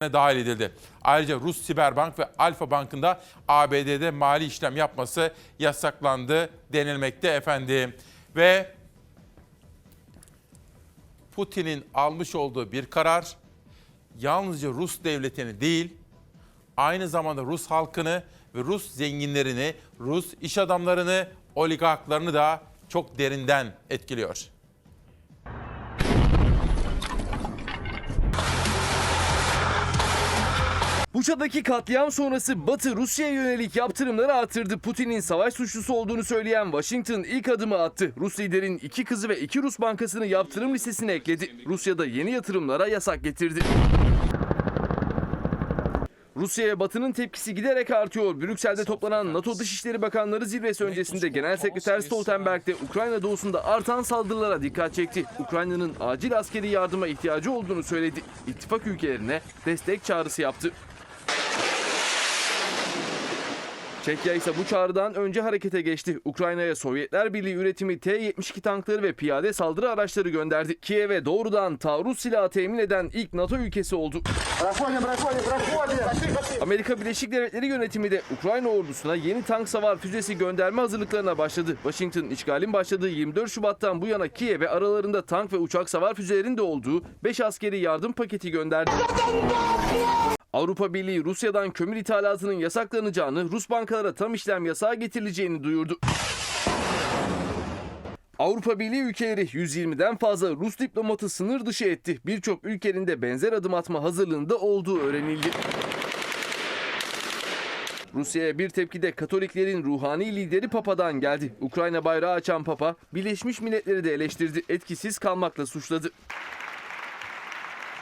dahil edildi. Ayrıca Rus Siberbank ve Alfa Bank'ın da ABD'de mali işlem yapması yasaklandı denilmekte efendim. Ve Putin'in almış olduğu bir karar yalnızca Rus devletini değil, aynı zamanda Rus halkını ve Rus zenginlerini, Rus iş adamlarını, oligarklarını da çok derinden etkiliyor. Buça'daki katliam sonrası Batı Rusya'ya yönelik yaptırımları artırdı. Putin'in savaş suçlusu olduğunu söyleyen Washington ilk adımı attı. Rus liderin iki kızı ve iki Rus bankasını yaptırım listesine ekledi. Rusya'da yeni yatırımlara yasak getirdi. Rusya'ya Batı'nın tepkisi giderek artıyor. Brüksel'de toplanan NATO Dışişleri Bakanları zirvesi öncesinde Genel Sekreter Stoltenberg de Ukrayna doğusunda artan saldırılara dikkat çekti. Ukrayna'nın acil askeri yardıma ihtiyacı olduğunu söyledi. İttifak ülkelerine destek çağrısı yaptı. Çekya ise bu çağrıdan önce harekete geçti. Ukrayna'ya Sovyetler Birliği üretimi T-72 tankları ve piyade saldırı araçları gönderdi. Kiev'e doğrudan taarruz silahı temin eden ilk NATO ülkesi oldu. Amerika Birleşik Devletleri yönetimi de Ukrayna ordusuna yeni tank savar füzesi gönderme hazırlıklarına başladı. Washington işgalin başladığı 24 Şubat'tan bu yana Kiev'e aralarında tank ve uçak savar füzelerinin de olduğu 5 askeri yardım paketi gönderdi. Avrupa Birliği Rusya'dan kömür ithalatının yasaklanacağını, Rus bankalara tam işlem yasağı getirileceğini duyurdu. Avrupa Birliği ülkeleri 120'den fazla Rus diplomatı sınır dışı etti. Birçok ülkenin de benzer adım atma hazırlığında olduğu öğrenildi. Rusya'ya bir tepki de Katoliklerin ruhani lideri Papa'dan geldi. Ukrayna bayrağı açan Papa, Birleşmiş Milletleri de eleştirdi, etkisiz kalmakla suçladı.